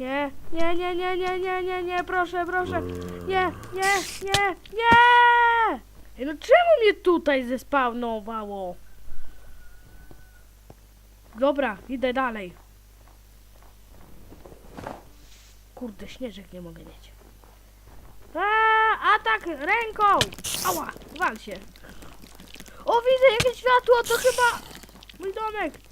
Nie, nie, nie, nie, nie, nie, nie, nie, proszę, proszę. Nie, nie, nie, nie! Ej, no czemu mnie tutaj zespawnowało? Dobra, idę dalej. Kurde, śnieżek nie mogę mieć. Aaa, atak ręką! Ała, wal się. O, widzę jakieś światło, to chyba mój domek.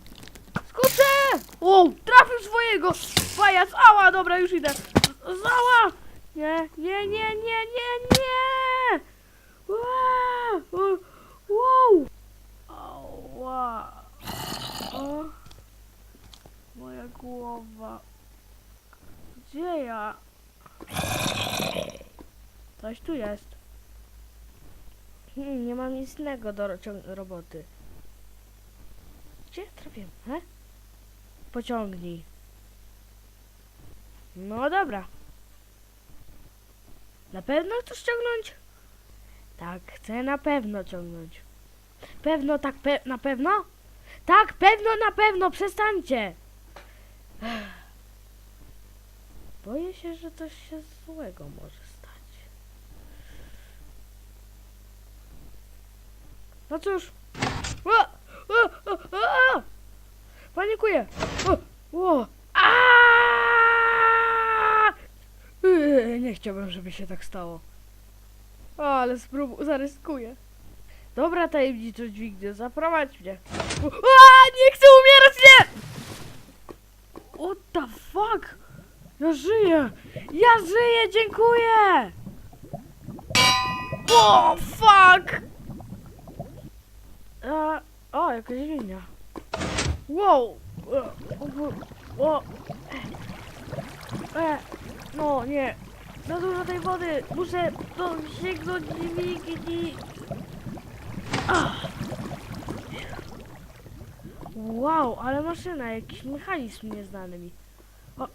Skoczę! O, trafił swojego! Pajac, ała, dobra, już idę. Zała! Nie, nie, nie, nie, nie, nie! Wow! Wow! Ała! Moja głowa. Gdzie ja? Coś tu jest. Hmm, nie mam nic innego do roboty. Gdzie trafiłem, he? Pociągnij. No dobra. Na pewno chcesz ciągnąć? Tak, chcę na pewno ciągnąć. Pewno, tak, pe na pewno? Tak, pewno, na pewno, przestańcie. Boję się, że coś się złego może stać. No cóż. O, o, o, o. Panikuję. O, o. Yy, Nie chciałbym, żeby się tak stało. Ale spróbuj, zaryzykuję. Dobra, tajemniczo dźwignię, zaprowadź mnie. A, nie chcę umierać, nie! What the fuck? Ja żyję! Ja żyję, dziękuję! O, fuck! E, o, jakaś linia. Wow! E, o, e, no nie. Za dużo tej wody. Muszę dosięgnąć dźwigni. Ach. Wow, ale maszyna, jakiś mechanizm nieznany mi. O,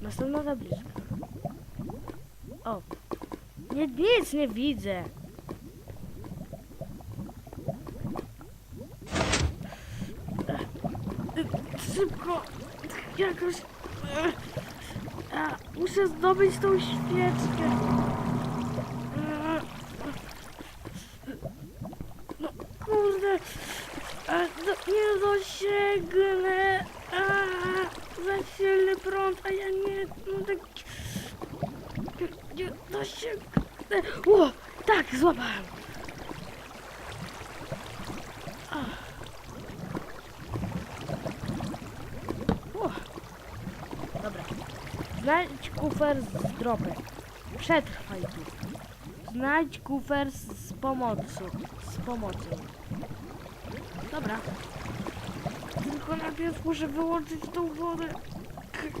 następna tabliczka. O, nie, nic nie widzę. Szybko, jakoś... A, muszę zdobyć tą świeczkę. A, No kurde, do, nie dosięgnę. Za silny prąd, a ja nie, no tak... Nie, dosięgnę. O, tak, złapałem. O, dobra. Znajdź kufer z dropem. Przetrwaj tu. Znajdź kufer z, pomocą. Z pomocą. Dobra. Tylko najpierw muszę wyłączyć tą wodę.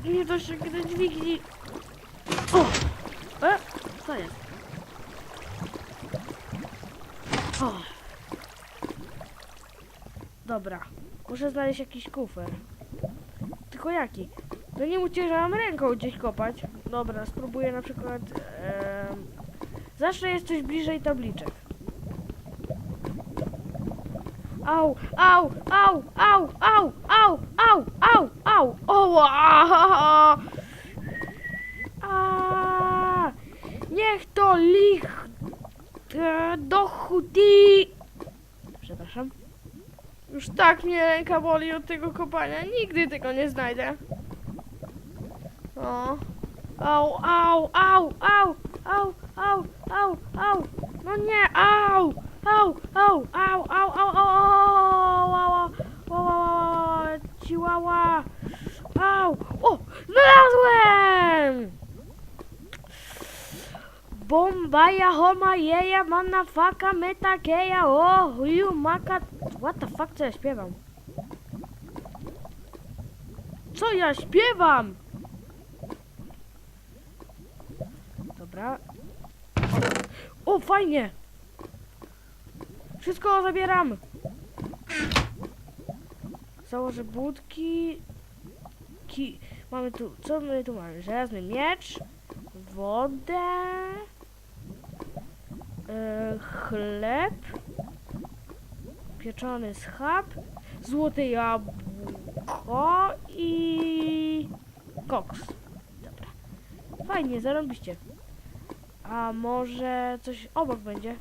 Nie dosięgnę dźwigni. O! E? Co jest? O! Dobra. Muszę znaleźć jakiś kufer. Tylko jaki? No nie ucierzałam ręką gdzieś kopać. Dobra, spróbuję na przykład... em, Zawsze jest coś bliżej tabliczek. Au, au, au, au, au, au, au, au, au, o, a, a, niech to lich e, do chudi. Przepraszam. Już tak mnie ręka boli od tego kopania. Nigdy tego nie znajdę. O. Au, au, au, au, au, au, au, au. No nie, au, au, au, au, au, au, au, au, au, Chihuahua. Au. O, znalazłem! Bombaja, homa, jeja, manna, faka, meta, keja, o, huju, maka. What the fuck, co ja śpiewam? Co ja śpiewam? Dobra. O, fajnie! Wszystko zabieram! Założę budki. Ki... Mamy tu... Co my tu mamy? Żelazny miecz. Wodę. e, chleb. Pieczony schab. Złote jabłko i... Koks. Fajnie, zarobiście. A może coś obok będzie?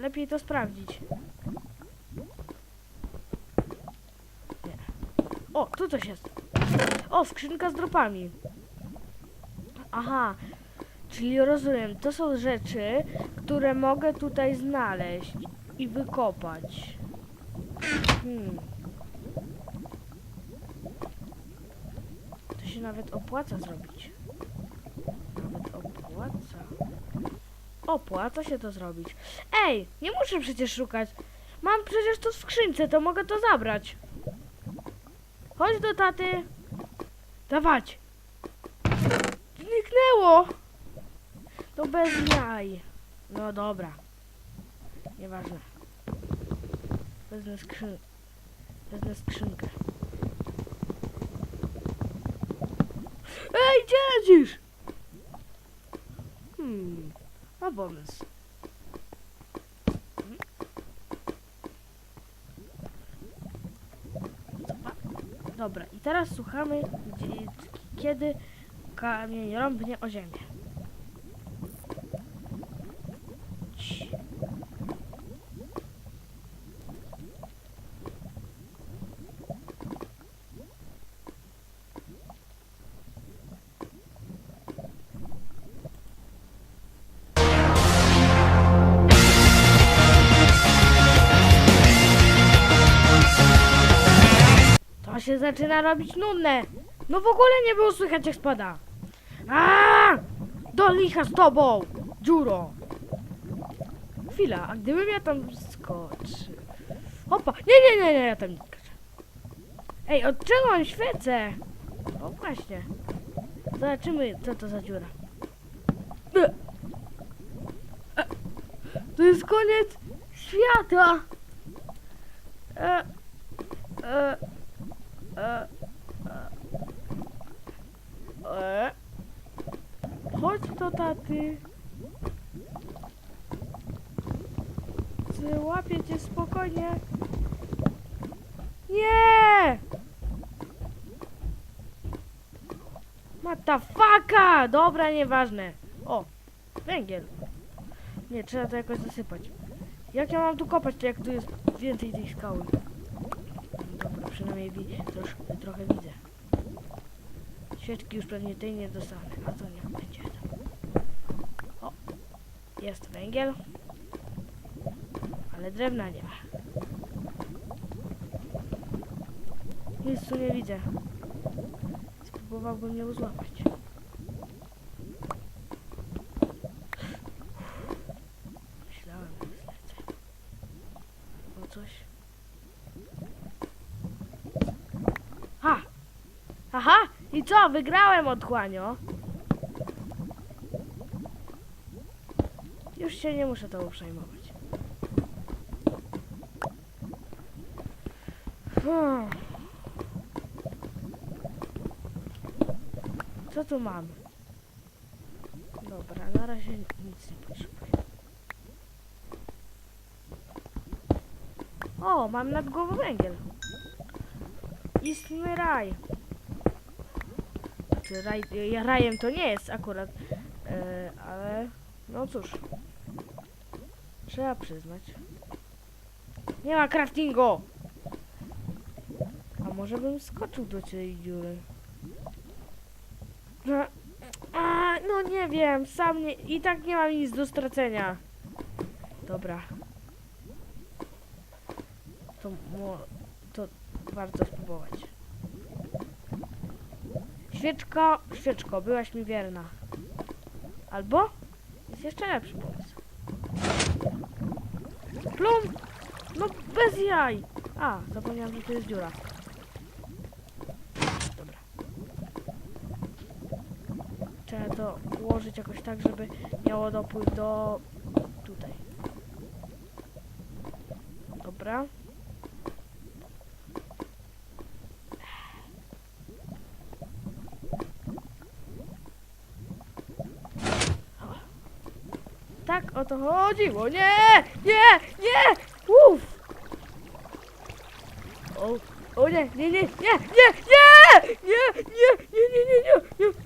Lepiej to sprawdzić. Nie. O, tu coś jest. O, skrzynka z dropami. Aha, czyli rozumiem, to są rzeczy, które mogę tutaj znaleźć i wykopać. Hmm. To się nawet opłaca zrobić. Nawet opłaca. Opłaca się to zrobić. Ej, nie muszę przecież szukać. Mam przecież to w skrzynce, to mogę to zabrać. Chodź do taty. Dawać. Zniknęło. To bez jaj. No dobra. Nieważne. Wezmę skrzyn... Wezmę skrzynkę. Ej, gdzie lecisz? Hmm, ma pomysł. Dobra, i teraz słuchamy, kiedy kamień rąbnie o ziemię. Się zaczyna robić nudne. No w ogóle nie było słychać jak spada. A! Do licha z tobą, dziuro. Chwila, a gdybym ja tam skoczył? Hopa, nie, nie, nie, nie, ja tam nie skoczę. Ej, od czego mam świecę? O właśnie. Zobaczymy, co to za dziura. E. To jest koniec świata. E. E. E, e, e. Chodź do taty. Łapię cię spokojnie. Nie! Matafaka! Dobra, nieważne. O, węgiel. Nie, trzeba to jakoś zasypać. Jak ja mam tu kopać, to jak tu jest więcej tej skały? Dobra, przynajmniej wi- trosz, trochę widzę. Świeczki już pewnie tej nie dostanę, a to niech będzie. O, jest węgiel. Ale drewna nie ma. Nic tu nie widzę. Spróbowałbym ją złapać. Myślałem, że zlecę. O coś. Ha! Aha! I co? Wygrałem otchłanio. Już się nie muszę tobą przejmować. Hmm. Co tu mamy? Dobra, na razie nic nie potrzebuję. O, mam nad głową węgiel. Istny raj. Raj, rajem to nie jest akurat, e, ale no cóż. Trzeba przyznać. Nie ma craftingu! A może bym skoczył do tej dziury? No, a, no nie wiem, sam nie, i tak nie mam nic do stracenia. Dobra. To, to warto spróbować. Świeczko, świeczko, byłaś mi wierna. Albo jest jeszcze lepszy pomysł. Plum! No bez jaj! A, zapomniałam, że to jest dziura. Dobra. Trzeba to ułożyć jakoś tak, żeby miało dopływ do tutaj. Dobra. Tak o to chodziło. Nie! Nie! Nie! Uff! O, o nie, nie, nie, nie, nie, nie! Nie, nie, nie, nie, nie, nie, nie, nie.